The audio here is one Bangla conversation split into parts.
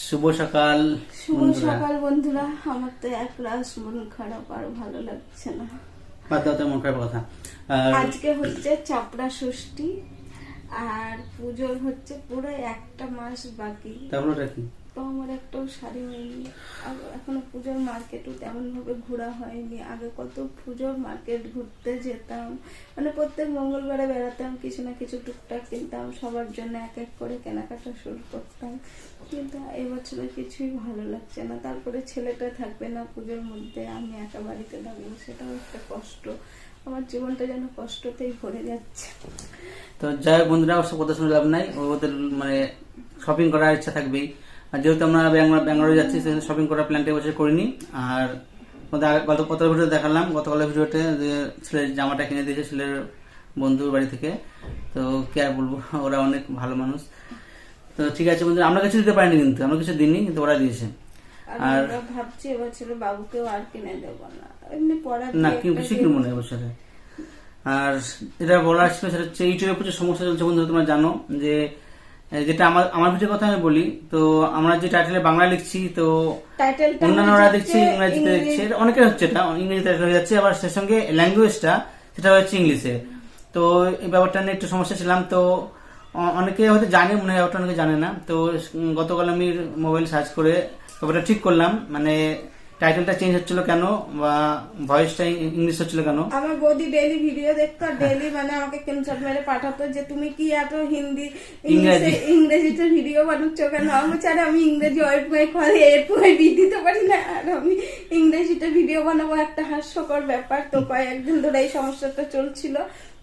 শুভ সকাল শুভ সকাল বন্ধুরা। আমার তো এক রাস মন খারাপ আর ভালো লাগছে না। বাদ দাও মন খারাপ কথা। আজকে হচ্ছে চাপড়া ষষ্ঠী আর পুজোর হচ্ছে পুরো একটা মাস বাকি। ওটা কি? তো আমার একটাও শাড়ি হয়নি। আর এখনও পুজোর মার্কেটও তেমন ভাবে ঘোরা হয়নি। আগে কত পুজোর মার্কেট ঘুরতে যেতাম। মানে প্রত্যেক মঙ্গলবারে বেড়াতাম কিছু না কিছু টুকটাক কিনতাম সবার জন্য এক এক করে কেনাকাটা শুরু করতাম। কিন্তু এবছরে কিছুই ভালো লাগছে না। তারপরে ছেলেটা থাকবে না পুজোর মধ্যে, আমি একা বাড়িতে থাকব, সেটাও একটা কষ্ট। আমার জীবনটা যেন কষ্টতেই ভরে যাচ্ছে। তো যাই হোক বন্ধুরা ওসব কথা শুনে লাভ নাই। ওদের মানে শপিং করার ইচ্ছা থাকবেই। আর যেহেতু আমরা ব্যাঙ্গালোর যাচ্ছি সেহেতু শপিং করার প্ল্যানটা এবছর করিনি। আর গত গত ভিডিও দেখালাম। গতকালের ভিডিওতে যে ছেলের জামাটা কিনে দিয়েছে ছেলের বন্ধুর বাড়ি থেকে। তো কি আর বলব, ওরা অনেক ভালো মানুষ। তো ঠিক আছে বন্ধু আমরা কিছু দিতে পারিনি কিন্তু আমরা কিছু দিইনি কিন্তু ওরা দিয়েছে। আর ভাবছি এবছরে বাবুকেও আর কিনে দেবো না। এমনি পড়ার না দিয়ে কি একটা বেশি কিনবো না এবছরে আর এটা বলার ছিল সেটা হচ্ছে ইউটিউবে প্রচুর সমস্যা চলছে বন্ধু তোমরা জানো যে যেটা আমার আমার ভিডিওর কথা আমি বলি তো আমরা যে টাইটেলে বাংলা লিখছি তো অন্যান্যরা দেখছি ইংরেজিতে ইংরেজি- দেখছে অনেকের হচ্ছে এটা ইংরেজিতে হয়ে যাচ্ছে আবার সেই সঙ্গে ল্যাঙ্গুয়েজটা সেটা হচ্ছে ইংলিশে। তো এই ব্যাপারটা নিয়ে একটু সমস্যা ছিলাম তো অনেকে হয়তো জানে মনে হয় অনেকে জানে না। তো গতকাল আমি মোবাইল সার্চ করে ব্যাপারটা ঠিক করলাম। মানে টাইটেলটা চেঞ্জ হচ্ছিল কেন বা ভয়েসটা ইংলিশ হচ্ছিল কেন? আমার বৌদি ডেলি ভিডিও দেখতো ডেলি মানে আমাকে স্ক্রিনশট মেরে পাঠাতো যে তুমি কি এত হিন্দি ইংরেজি। ইংরেজিতে ভিডিও বানাচ্ছ কেন? আমি চাই আমি ইংরেজি ওয়েট মাই করে এরপর দিতে পারি না। আর আমি ইংরেজিতে ভিডিও বানাবো একটা হাস্যকর ব্যাপার। তো কয়েকদিন ধরে এই সমস্যাটা চলছিল।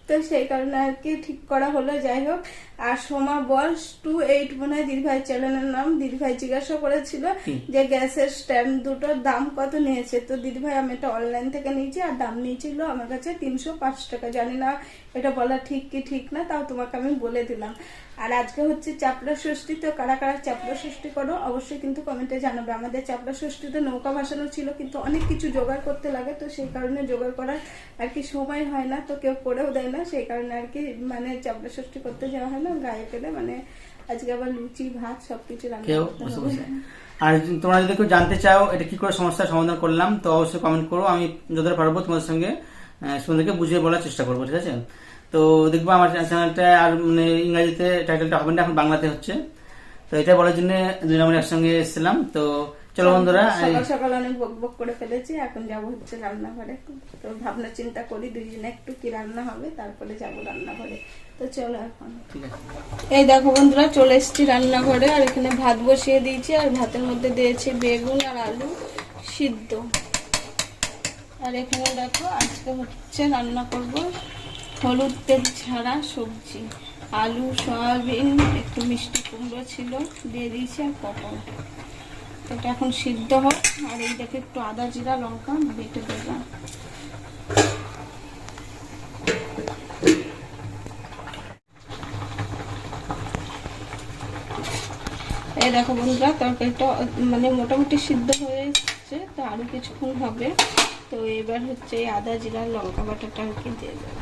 তো সেই কারণে আর কি ঠিক করা হলো। যাই হোক আর সোমা বয়স টু এইট মনে হয় দীর্ঘাই চ্যানেলের নাম দীর্ঘাই জিজ্ঞাসা করেছিল যে গ্যাসের স্ট্যান্ড দুটোর দাম কত নিয়েছে। তো দিদিভাই আমি এটা অনলাইন থেকে নিয়েছি আর দাম নিয়েছিল আমার কাছে তিনশো পাঁচ টাকা। জানি না এটা বলা ঠিক কি ঠিক না তাও তোমাকে আমি বলে দিলাম। আর আজকে হচ্ছে চাপড়া ষষ্ঠী তো কারা কারা চাপড়া ষষ্ঠী করো অবশ্যই কিন্তু কমেন্টে জানাবে। আমাদের চাপড়া ষষ্ঠীতে নৌকা ভাসানো ছিল কিন্তু অনেক কিছু জোগাড় করতে লাগে তো সেই কারণে জোগাড় করার আর কি সময় হয় না তো কেউ করেও দেয় না সেই কারণে আর কি মানে চাপড়া ষষ্ঠী করতে যাওয়া হয় না। গায়ে পেলে মানে আজকে আবার লুচি ভাত সবকিছু রান্না আর তোমরা যদি কেউ জানতে চাও এটা কি করে সমস্যার সমাধান করলাম তো অবশ্যই কমেন্ট করো। আমি যতটা পারব তোমাদের সঙ্গে সুন্দরকে বুঝিয়ে বলার চেষ্টা করব ঠিক আছে? তো দেখব আমার চ্যানেলটা আর মানে ইংরাজিতে টাইটেলটা হবে না এখন বাংলাতে হচ্ছে। তো এটা বলার জন্য দুজন আমরা একসঙ্গে এসেছিলাম। তো চলো বন্ধুরা সকাল সকাল অনেক বক বক করে ফেলেছি এখন যাব হচ্ছে রান্নাঘরে। তো ভাবনা চিন্তা করি দুজনে একটু কি রান্না হবে তারপরে যাব রান্নাঘরে। তো চলো এখন। এই দেখো বন্ধুরা চলে এসেছি রান্নাঘরে আর এখানে ভাত বসিয়ে দিয়েছি আর ভাতের মধ্যে দিয়েছি বেগুন আর আলু সিদ্ধ। আর এখানে দেখো আজকে হচ্ছে রান্না করব হলুদ তেল ছাড়া সবজি। আলু সয়াবিন একটু মিষ্টি কুমড়ো ছিল দিয়ে দিয়েছি আর পটল। এটা এখন সিদ্ধ হোক আর এই দেখে একটু আদা জিরা, লঙ্কা বেটে দেবো। এই দেখো বন্ধুরা, তরকারিটা মানে মোটামুটি সিদ্ধ হয়ে এসছে, তো আরও কিছুক্ষণ হবে। তো এবার হচ্ছে আদা জিরা, লঙ্কা বাটাটা আর কি দিয়ে দেবো।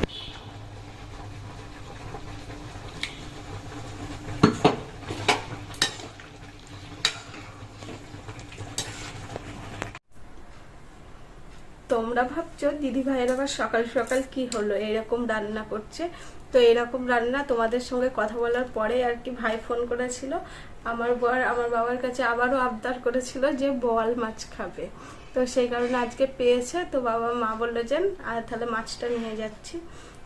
তোমরা ভাবছ, দিদি ভাইয়ের আবার সকাল সকাল কি হলো? এরকম রান্না করছে। তো এরকম রান্না তোমাদের সঙ্গে কথা বলার পরে আর কি ভাই ফোন করেছিল। আমার বর আমার বাবার কাছে আবারও আবদার করেছিল যে বল মাছ খাবে। তো সেই কারণে আজকে পেয়েছে। তো বাবা মা বলল যে আর তাহলে মাছটা নিয়ে যাচ্ছি।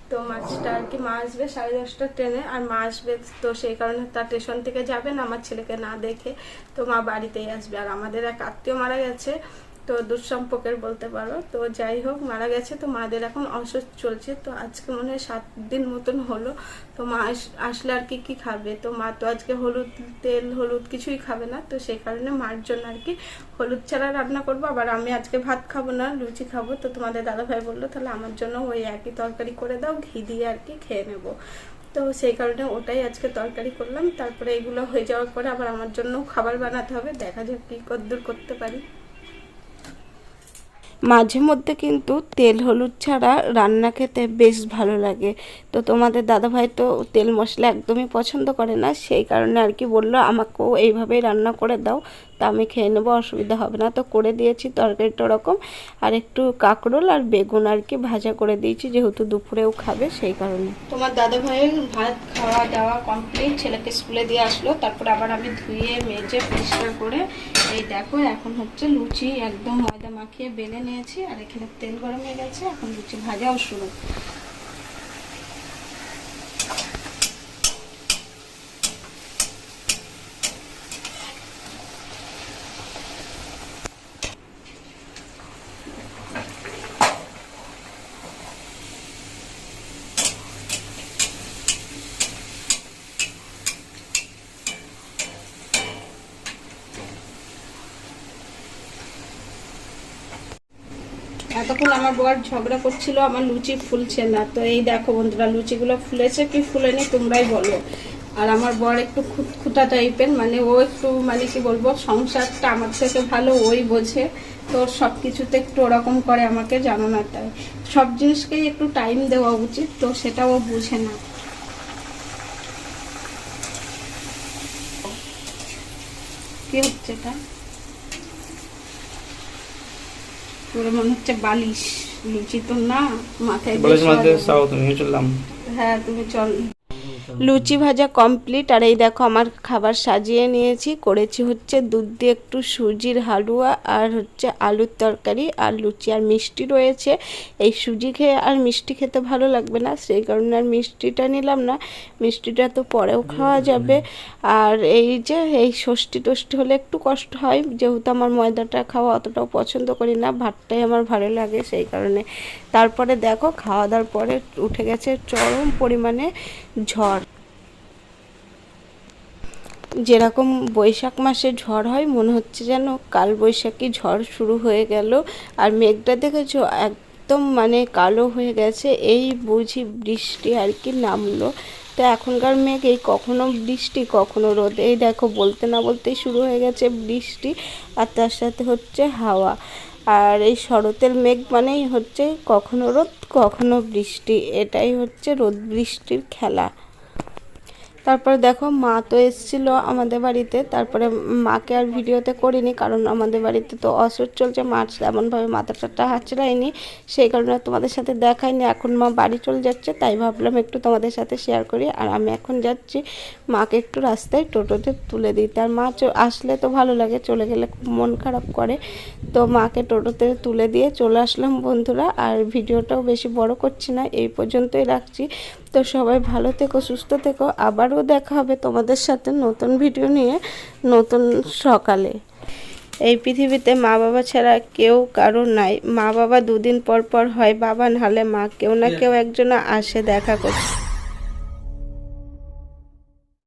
তো মাছটা আর কি মা আসবে সাড়ে দশটার ট্রেনে। আর মা আসবে তো সেই কারণে তার স্টেশন থেকে যাবেন আমার ছেলেকে না দেখে। তো মা বাড়িতেই আসবে। আর আমাদের এক আত্মীয় মারা গেছে। তো দুঃসম্পর্কের বলতে পারো। তো যাই হোক, মারা গেছে তো মাদের এখন অসুস্থ চলছে। তো আজকে মনে হয় সাত দিন মতন হলো। তো মা আস- আসলে আর কি কি খাবে? তো মা তো আজকে হলুদ তেল, হলুদ কিছুই খাবে না। তো সেই কারণে মার জন্য আর কি হলুদ ছাড়া রান্না করব। আবার আমি আজকে ভাত খাব না, লুচি খাব। তো তোমাদের দাদা ভাই বলল, তাহলে আমার জন্য ওই একই তরকারি করে দাও, ঘি দিয়ে আর কি খেয়ে নেব। তো সেই কারণে ওটাই আজকে তরকারি করলাম। তারপরে এগুলো হয়ে যাওয়ার পরে আবার আমার জন্য খাবার বানাতে হবে। দেখা যাক কি কদ্দূর করতে পারি। মাঝে মধ্যে কিন্তু তেল হলুদ ছাড়া রান্না খেতে বেশ ভালো লাগে। তো তোমাদের দাদাভাই তো তেল মশলা একদমই পছন্দ করে না, সেই কারণে আর কি বলল, আমাকেও এইভাবেই রান্না করে দাও তা আমি খেয়ে নেব, অসুবিধা হবে না। তো করে দিয়েছি, তরকারিটা ওরকম। আর একটু কাঁকরোল আর বেগুন আর কি ভাজা করে দিয়েছি, যেহেতু দুপুরেও খাবে, সেই কারণে। তোমার দাদা ভাইয়ের ভাত খাওয়া দাওয়া কমপ্লিট ছেলেকে স্কুলে দিয়ে আসলো। তারপর আবার আমি ধুয়ে, মেজে, পরিষ্কার করে, এই দেখো, এখন হচ্ছে লুচি, একদম ময়দা মাখিয়ে বেলে নিয়েছি। আর এখানে তেল গরম হয়ে গেছে, এখন লুচি ভাজাও শুরু। এতক্ষণ আমার বর ঝগড়া করছিল, আমার লুচি ফুলছে না। তো এই দেখো বন্ধুরা, লুচিগুলো ফুলেছে, কি ফুলেনি তোমরাই বলো। আর আমার বর একটু খুঁতখুতা টাইপের মানে ও একটু মানে কি বলব, সংসারটা আমার থেকে ভালো, ওই বোঝে। তো সব কিছুতে একটু ওরকম করে আমাকে জানো না তাই। সব জিনিসকেই একটু টাইম দেওয়া উচিত, তো সেটা ও বুঝে না। কি হচ্ছে এটা? পুরো মনে হচ্ছে বালিশ। লুচি তো না মাথায় বলেছি শোয়াবো। চাও তুমি চললাম। হ্যাঁ তুমি চল। লুচি ভাজা কমপ্লিট আর এই দেখো আমার খাবার সাজিয়ে নিয়েছি। করেছি হচ্ছে দুধ দিয়ে একটু সুজির হালুয়া আর হচ্ছে আলুর তরকারি আর লুচি আর মিষ্টি রয়েছে। এই সুজি খেয়ে আর মিষ্টি খেতে ভালো লাগবে না সেই কারণে আর মিষ্টিটা নিলাম না। মিষ্টিটা তো পরেও খাওয়া যাবে। আর এই যে এই ষষ্ঠী টষ্টি হলে একটু কষ্ট হয়। যেহেতু আমার ময়দাটা খাওয়া অতটাও পছন্দ করি না ভাতটাই আমার ভালো লাগে সেই কারণে। তারপরে দেখো খাওয়া দাওয়ার পরে উঠে গেছে চরম পরিমাণে ঝড়। যেরকম বৈশাখ মাসে ঝড় হয়, মনে হচ্ছে যেন কাল বৈশাখী ঝড় শুরু হয়ে গেল। আর মেঘটা দেখেছ? একদম মানে কালো হয়ে গেছে, এই বুঝি বৃষ্টি আর কি নামলো। তো এখনকার মেঘ, এই কখনো বৃষ্টি, কখনো রোদ, এই দেখো বলতে না বলতেই শুরু হয়ে গেছে বৃষ্টি। আর তার সাথে হচ্ছে হাওয়া। আর এই শরতের মেঘ মানেই হচ্ছে কখনো রোদ, কখনো বৃষ্টি, এটাই হচ্ছে রোদ বৃষ্টির খেলা। তারপরে দেখো মা তো এসেছিল আমাদের বাড়িতে। তারপরে মাকে আর ভিডিওতে করিনি কারণ আমাদের বাড়িতে তো অসুর চলছে। মা তেমনভাবে মাথা টাটা হাঁচড়ায়নি সেই কারণে তোমাদের সাথে দেখায়নি। এখন মা বাড়ি চলে যাচ্ছে, তাই ভাবলাম একটু তোমাদের সাথে শেয়ার করি। আর আমি এখন যাচ্ছি মাকে একটু রাস্তায় টোটোতে তুলে দিতে। আর মা আসলে তো ভালো লাগে, চলে গেলে খুব মন খারাপ করে। তো মাকে টোটোতে তুলে দিয়ে চলে আসলাম বন্ধুরা। আর ভিডিওটাও বেশি বড় করছি না, এই পর্যন্তই রাখছি। তো সবাই ভালো থেকো সুস্থ থেকো। আবারও দেখা হবে তোমাদের সাথে নতুন ভিডিও নিয়ে নতুন সকালে। এই পৃথিবীতে মা বাবা ছাড়া কেউ কারও নাই। মা বাবা দুদিন পর পর হয় বাবা নাহলে মা কেউ না কেউ একজন আসে দেখা করতে।